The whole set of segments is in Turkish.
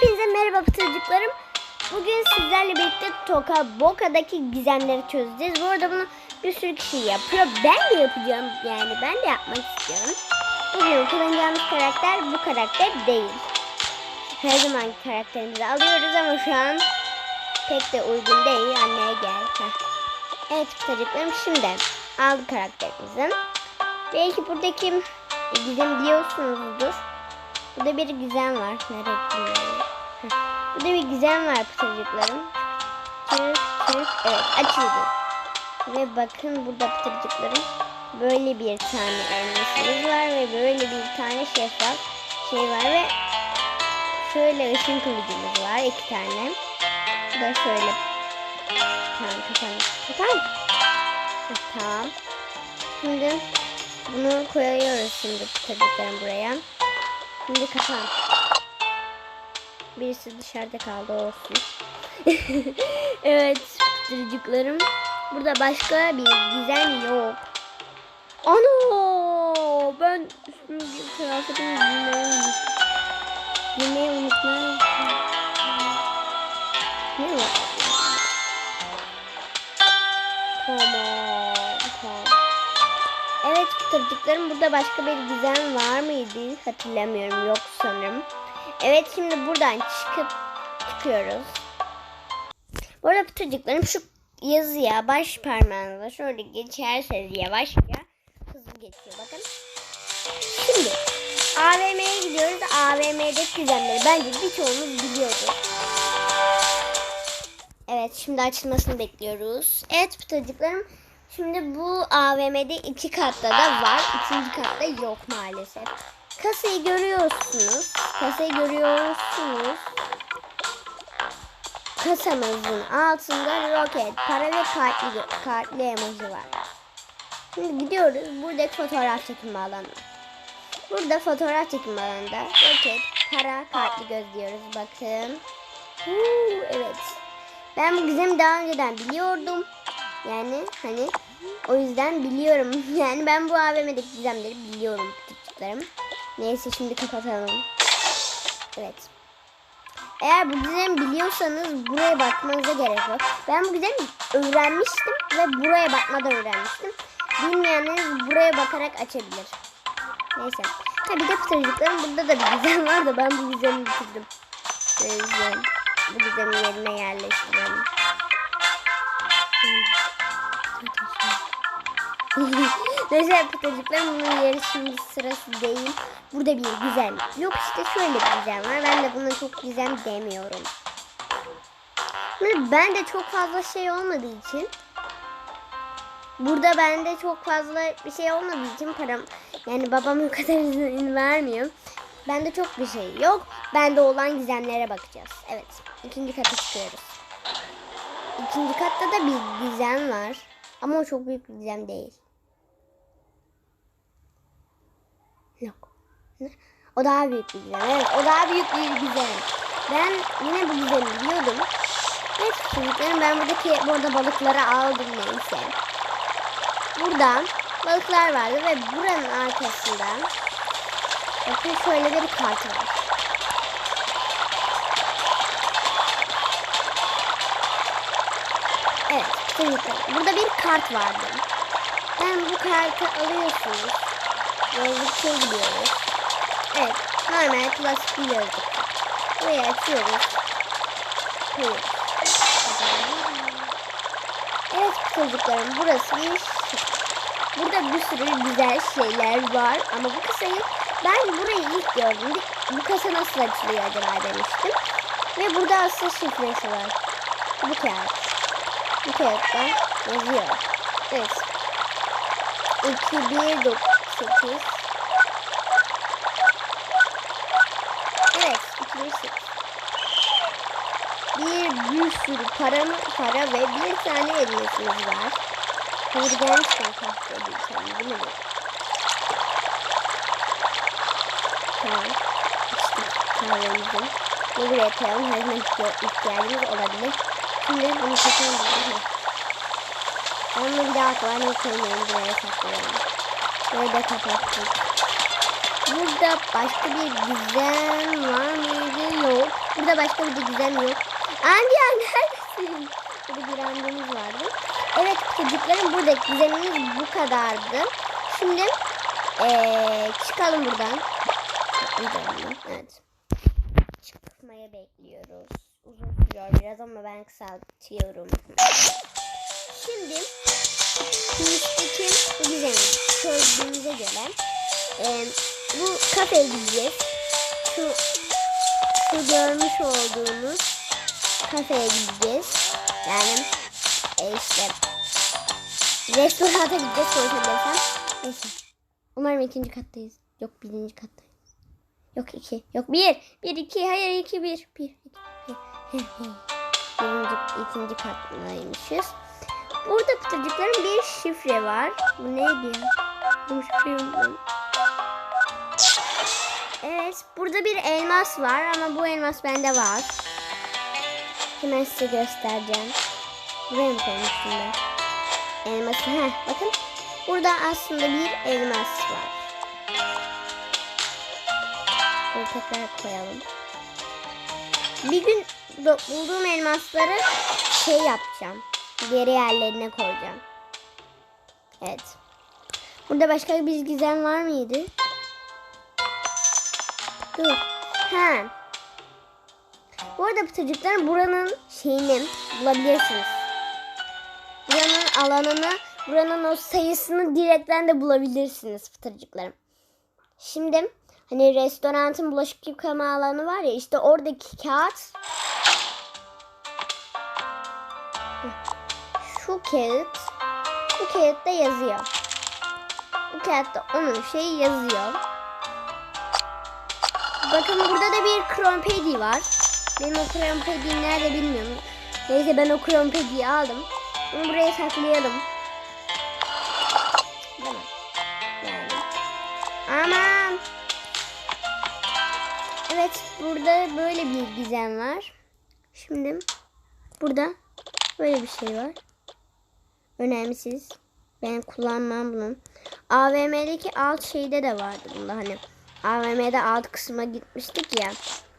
Hepinize merhaba pıtırcıklarım. Bugün sizlerle birlikte Toka Boka'daki gizemleri çözeceğiz. Bu arada bunu bir sürü kişi yapıyor. Ben de yapacağım yani ben de yapmak istiyorum. Bugün kullanacağımız karakter bu karakter değil. Her zaman karakterimizi alıyoruz ama şu an pek de uygun değil. Anneye gel. Evet pıtırcıklarım şimdi aldık karakterimizi. Belki buradaki gizem biliyorsunuzdur. Burada bir gizem var. Nereye bilmiyorum. Burada bir gizem var pıtırcıklarım. Çırp çırp. Evet açıldı. Ve bakın burada pıtırcıklarım. Böyle bir tane elmasımız var ve böyle bir tane şeffaf şey var ve şöyle ışın kılıcımız var. iki tane. Bu da şöyle. Tamam kapan. Kapan. Heh, Tamam. Şimdi bunu koyuyoruz şimdi pıtırcıklarım buraya. Şimdi kapan. Birisi dışarıda kaldı olsun. evet pıtırcıklarım. Burada başka bir gizem yok. Ana! Ben üstümü kıyafetimi giymeyi unutmayı Ne var? Tamam, tamam. Evet pıtırcıklarım burada başka bir gizem var mıydı? Hatırlamıyorum yok sanırım. Evet şimdi buradan çıkıp çıkıyoruz. Bu arada pıtırcıklarım şu yazıya baş parmağınızla şöyle geçerseniz yavaşça hızlı geçiyor bakın. Şimdi AVM'ye gidiyoruz. AVM'de gizemleri bence birçoğumuz biliyordur. Evet şimdi açılmasını bekliyoruz. Evet pıtırcıklarım şimdi bu AVM'de iki katta da var. ikinci katta yok maalesef. Kasayı görüyorsunuz. Kasayı görüyorsunuz. Kasamızın altında roket, para ve kartlı, kartlı emoji var. Şimdi gidiyoruz. Buradaki fotoğraf çekimi alanı. Burada fotoğraf çekimi alanında roket, para, kartlı göz diyoruz. Bakın. Huu, evet. Ben bu gizemi daha önceden biliyordum. Yani hani o yüzden biliyorum. Yani ben bu AVM'deki gizemleri biliyorum küçüklerim. Neyse şimdi kapatalım. Evet. Eğer bu gizemi biliyorsanız buraya bakmanıza gerek yok. Ben bu gizemi öğrenmiştim ve buraya bakmadan öğrenmiştim. Bilmeyenler buraya bakarak açabilir. Neyse. Ha bir de pıtırcıklarım burada da bir gizem var da ben bu gizemi bitirdim. Gizem. Bu gizemi yerine yerleştirelim. Neyse pıtırcıklarım bunun yeri sırası değil. Burada bir gizem. Yok işte şöyle bir gizem var. Ben de buna çok gizem demiyorum. Ben de çok fazla şey olmadığı için Burada bende çok fazla bir şey olmadığı için param yani babam o kadar izin vermiyor. Bende çok bir şey yok. Bende olan gizemlere bakacağız. Evet. ikinci kata çıkıyoruz. İkinci katta da bir gizem var. Ama o çok büyük bir gizem değil. Yok. Ne? O daha büyük bir gizem. Evet, o daha büyük bir gizem. Ben yine bu gizemi biliyordum. Evet çocuklarım ben buradaki burada balıkları aldım neyse. Burada balıklar vardı ve buranın arkasında bakın şöyle bir kart var. Evet çocuklar burada bir kart vardı. Ben bu kartı alıyorsunuz. Yazlıkça gidiyoruz. Evet normal klasik bir yazlık. Burayı açıyoruz. Koyuyoruz. Evet çocuklarım burası bir Burada bir sürü güzel şeyler var ama bu kasayı ben burayı ilk gördüm. Bu kasa nasıl açılıyor acaba demiştim. Ve burada aslında şifresi var. Bu kağıt. Bu kağıtta yazıyor. Evet. 2, 1, 9, 8. Evet. 2, 1, 8. Bir, bir sürü para, ve bir tane elmasımız var. Hırgençken kahve bir tane değil mi bu? Tamam. İçtik kahvemizin. Bunu buraya koyalım. Her zaman ihtiyacımız olabilir. Şimdi bunu kaçalım. Onu bir daha kullanmayı koymayalım. Buraya saklayalım. Böyle de kapattık. Burada başka bir gizem var mıydı? Yok. Burada başka bir gizem yok. Amca neredesin? Burada bir randevumuz vardı. Evet çocuklarım buradaki gizemimiz bu kadardı. Şimdi eee, çıkalım buradan. Evet. Çıkmayı bekliyoruz. Uzun sürüyor biraz ama ben kısaltıyorum. Şimdi Üstteki bu gizemi çözdüğümüze göre eee, bu kafeye gideceğiz. Şu, şu görmüş olduğunuz kafeye gideceğiz. Yani e, işte restoranta gideceğiz konuşabilirsem. Neyse. Umarım ikinci kattayız. Yok birinci kattayız. Yok iki. Yok bir. Bir iki. Hayır iki bir. Bir. iki. Birinci, ikinci kattaymışız. Burada pıtırcıkların bir şifre var. Bu neydi ya? Bu şifreyi. Evet. Burada bir elmas var ama bu elmas bende var. Hemen size göstereceğim. Buraya mı koymuştum? Elması. Heh, bakın. Burada aslında bir elmas var. Bunu tekrar koyalım. Bir gün bulduğum elmasları şey yapacağım. Geri yerlerine koyacağım. Evet. Burada başka bir gizem var mıydı? Dur. Ha. Bu arada çocuklar buranın şeyini bulabilirsiniz. Buranın alanını, buranın o sayısını direkten de bulabilirsiniz fıtırcıklarım. Şimdi hani restoranın bulaşık yıkama alanı var ya işte oradaki kağıt şu kağıt bu kağıtta yazıyor. Bu kağıtta onun şeyi yazıyor. Bakın burada da bir krompedi var. Benim o krompediyi nerede bilmiyorum. Neyse ben o krompediyi aldım. Bunu buraya saklayalım. Yani. Aman. Evet burada böyle bir gizem var. Şimdi burada böyle bir şey var. Önemsiz. Ben kullanmam bunu. AVM'deki alt şeyde de vardı bunda hani. AVM'de alt kısma gitmiştik ya.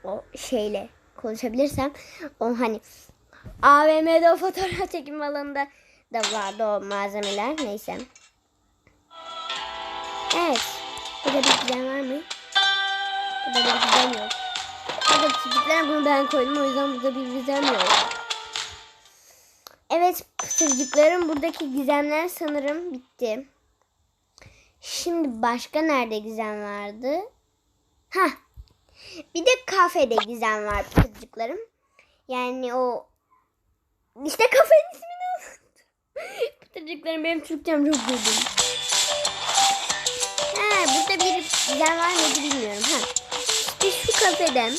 O şeyle konuşabilirsem. O hani AVM'de o fotoğraf çekim alanında da vardı o malzemeler. Neyse. Evet. Burada bir güzel var mı? Burada bir güzel yok. Burada çocuklar bunu ben koydum. O yüzden burada bir güzel yok. Evet pıtırcıklarım buradaki gizemler sanırım bitti. Şimdi başka nerede gizem vardı? Ha. Bir de kafede gizem var pıtırcıklarım. Yani o işte kafenin ismini. Pıtırcıklarım benim Türkçem çok güldüm. Ha burada bir gizem var mıydı bilmiyorum. Ha. İşte şu kafeden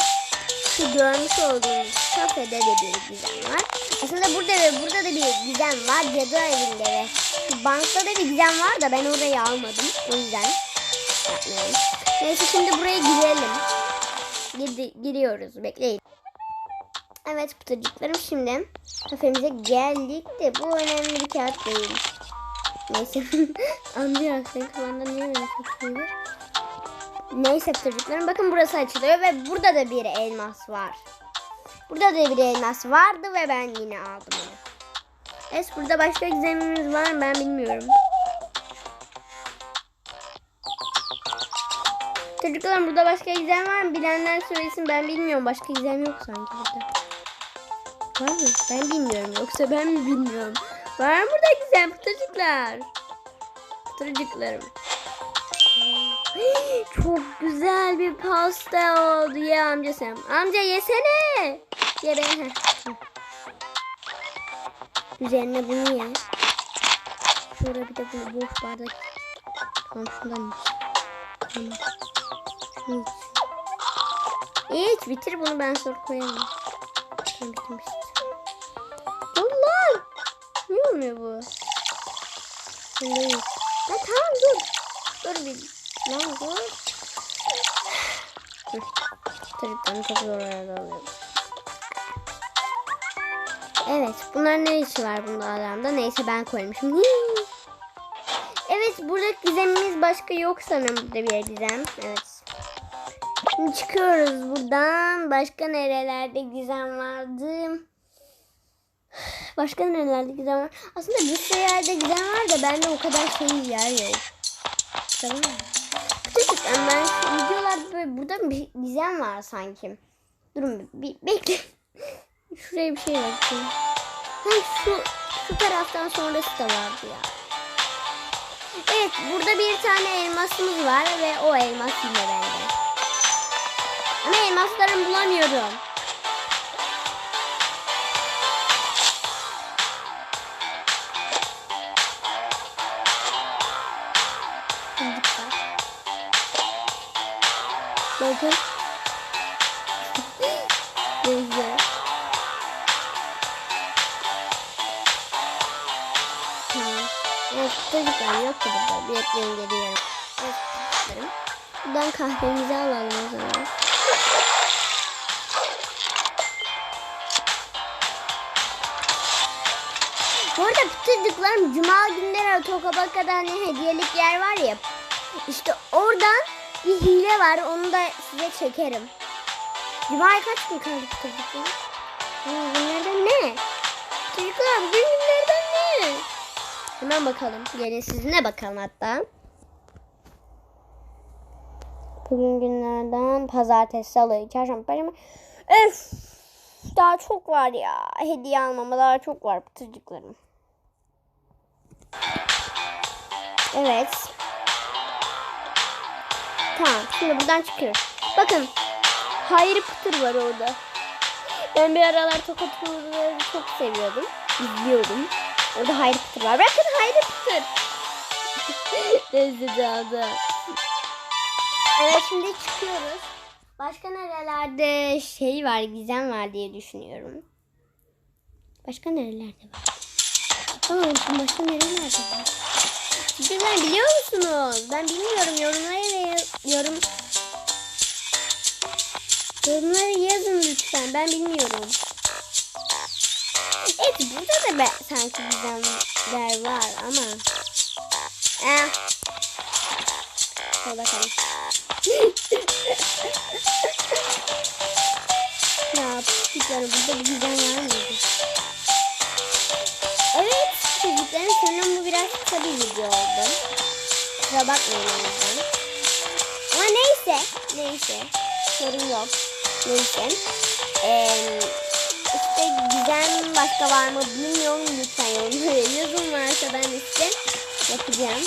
şu görmüş olduğunuz kafede de bir gizem var. Aslında burada ve burada da bir gizem var. Cadı evinde ve şu bankta da bir gizem var da ben orayı almadım. O yüzden yapmıyorum. Neyse şimdi buraya girelim. Girdi, giriyoruz. Bekleyin. Evet pıtırcıklarım şimdi kafemize geldik de bu önemli bir kağıt değil. Neyse. Anlıyor senin kafanda niye öyle? Neyse pıtırcıklarım bakın burası açılıyor ve burada da bir elmas var. Burada da bir elmas vardı ve ben yine aldım onu. Evet burada başka gizemimiz var mı ben bilmiyorum. Çocuklar burada başka gizem var mı? Bilenler söylesin ben bilmiyorum. Başka gizem yok sanki burada. Var mı? Ben bilmiyorum. Yoksa ben mi bilmiyorum? Var mı burada gizem pıtırcıklar? Pıtırcıklarım. Çok güzel bir pasta oldu ya amca sen. Amca yesene. Ye ben. Üzerine bunu ye. Sonra bir de bunu boş bardak. Tamam şundan iç. Tamam. Şunu iç. İç bitir bunu ben sonra koyarım. Tamam bitirmiştim. Allah! Niye olmuyor bu? İç. Ha, tamam dur. Dur bir. Lan dur. Çocuklarım çok zor arada alıyorum. Evet bunlar ne işi var bunda alarmda? Neyse ben koymuşum. Evet burada gizemimiz başka yok sanırım burada bir gizem. Evet. Şimdi çıkıyoruz buradan. Başka nerelerde gizem vardı? Başka nerelerde gizem var? Aslında bir sürü yerde gizem var da bende o kadar şey yer yok. Tamam mı? Küçükken ben şu videolarda böyle burada bir gizem var sanki. Durun bir, bir bekle. Şuraya bir şey bakayım. Ha şu şu taraftan sonrası da vardı ya. Evet burada bir tane elmasımız var ve o elmas yine bende. Ama elmaslarımı bulamıyorum. Bakın. Neyse. Tamam. Evet çocuklar yok burada. Biletlerini geliyorum. Evet çocuklarım. Buradan kahvemizi alalım o zaman. Bu arada pıtırcıklarım cuma günleri Tokabaka'da hani hediyelik yer var ya. İşte oradan bir hile var. Onu da size çekerim. Cuma'ya kaç gün kaldı? Hmm, Günlerden ne? Çocuklar bugün günlerden ne? Hemen bakalım. Gelin sizinle bakalım hatta. Bugün günlerden pazartesi, salı, çarşamba, perşembe. Öf! Daha çok var ya. Hediye almama daha çok var pıtırcıklarım. Evet. Tamam. Şimdi buradan çıkıyoruz. Bakın. Hayri Pıtır var orada. Ben bir aralar tokat turları çok seviyordum. İzliyordum. Orada Hayri Pıtır var. Bakın Hayri Pıtır. Lezzeti adı. Evet şimdi çıkıyoruz. Başka nerelerde şey var, gizem var diye düşünüyorum. Başka nerelerde var? Aa, başka nerelerde var? Sizler biliyor musunuz? Ben bilmiyorum. Yorumlara yorum Yorumlara yazın lütfen. Ben bilmiyorum. Evet burada da ben, sanki gizemler var ama. Eh. Bakalım. ne yaptık yani burada bir gizem var mıydı? Çocuklarım sanırım bu biraz kısa bir video oldu. Kusura bakmayın o yüzden. Ama neyse. Neyse. Sorun yok. Neyse. Ee, işte gizem başka var mı bilmiyorum lütfen yorumlara yazın varsa ben size yapacağım.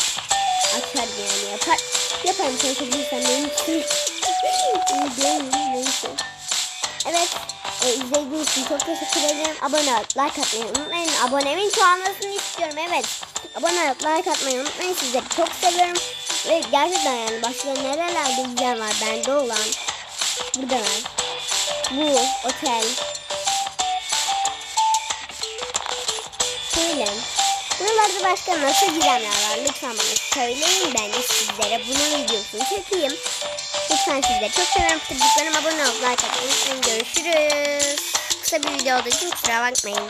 Açarım yani yapar. Yaparım konuşabilirsem benim için. İyi değil neyse. Evet. E, izlediğiniz için çok teşekkür ederim. Abone olup like atmayı unutmayın. Abonemin çoğalmasını istiyorum. Evet. Abone olup like atmayı unutmayın. Sizleri çok seviyorum. Ve gerçekten yani başka nerelerde gizem var bende olan. Burada var. Bu otel. Söyle. Buralarda başka nasıl gizemler var? Lütfen bana söyleyin. Ben de sizlere bunun videosunu çekeyim. Lütfen sizleri çok seviyorum. Kıtırcıklarım abone olup like atmayı unutmayın. Görüşürüz. Kısa bir video olduğu için kusura bakmayın.